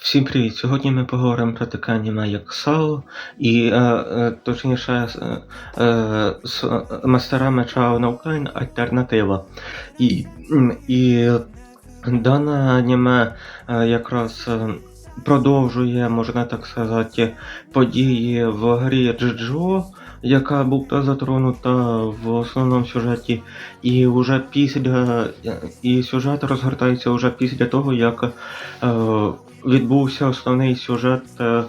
Всім привіт! Сьогодні ми поговоримо про таке аніме як САО і е, е, точніше е, е, з мастера меча онлайн альтернатива. І, і дане аніме е, якраз е, продовжує, можна так сказати, події в грі Джиджо, яка була затронута в основному сюжеті, і вже після і сюжет розгортається вже після того, як е, відбувся основний сюжет е, е,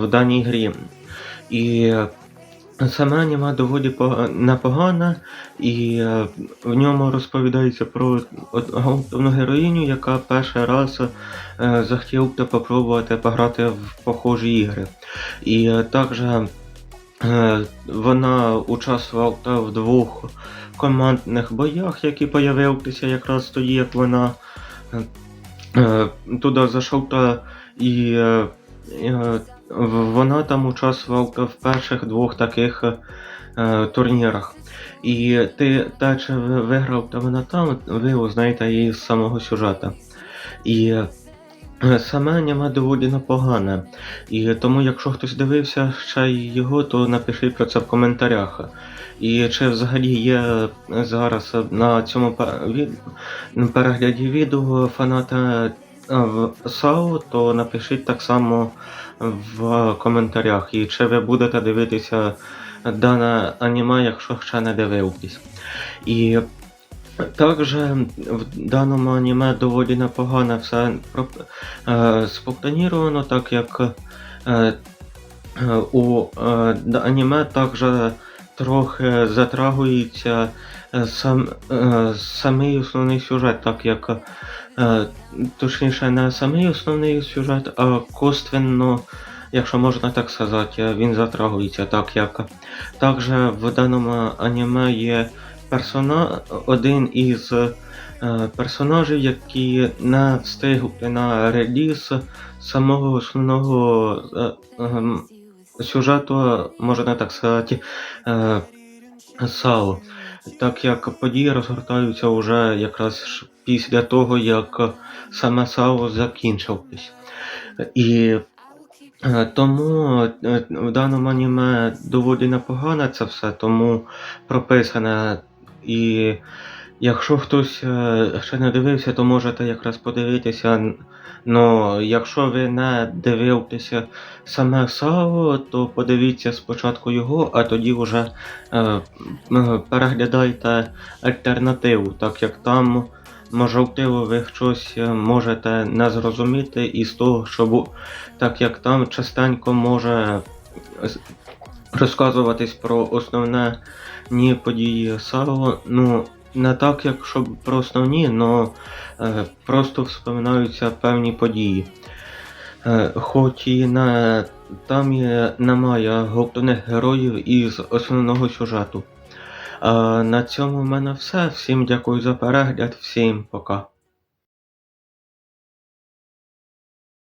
в даній грі. І саме аніме доволі пога- непогане, і е, в ньому розповідається про головну героїню, яка перший раз е, захотіла попробувати пограти в похожі ігри. І також вона участвувала в двох командних боях, які появилися якраз тоді, як вона е, е, туди зайшов та і е, е, вона там участвувала в перших двох таких е, турнірах. І ти те, чи виграв та вона там, ви узнаєте її з самого сюжету. І е, саме аніме доволі непогане. І тому, якщо хтось дивився ще його, то напишіть про це в коментарях. І чи взагалі є зараз на цьому перегляді відео фанати е, САУ, то напишіть так само в коментарях. І чи ви будете дивитися дане аніме, якщо ще не дивились. І також в даному аніме доволі непогано все е, так як е, е, у аніме також трохи затрагується сам, самий основний сюжет, так як точніше не самий основний сюжет, а косвенно, якщо можна так сказати, він затрагується, так як. Також в даному аніме є персона, один із е, персонажів, які не встигли на реліз самого основного е, ем, сюжету, можна так сказати, е, САО. Так як події розгортаються вже якраз після того, як саме САО закінчилось. І тому в даному аніме доволі непогано це все, тому прописане. І якщо хтось е, ще не дивився, то можете якраз подивитися. Ну, якщо ви не дивилися саме САО, то подивіться спочатку його, а тоді вже е, переглядайте альтернативу, так як там можливо ви щось е, можете не зрозуміти із того, що так як там частенько може розказуватись про основне ні події САО, ну не так, як щоб про основні, но е, просто вспоминаються певні події. Е, хоч і не, там є, немає головних героїв із основного сюжету. А на цьому в мене все. Всім дякую за перегляд, всім пока.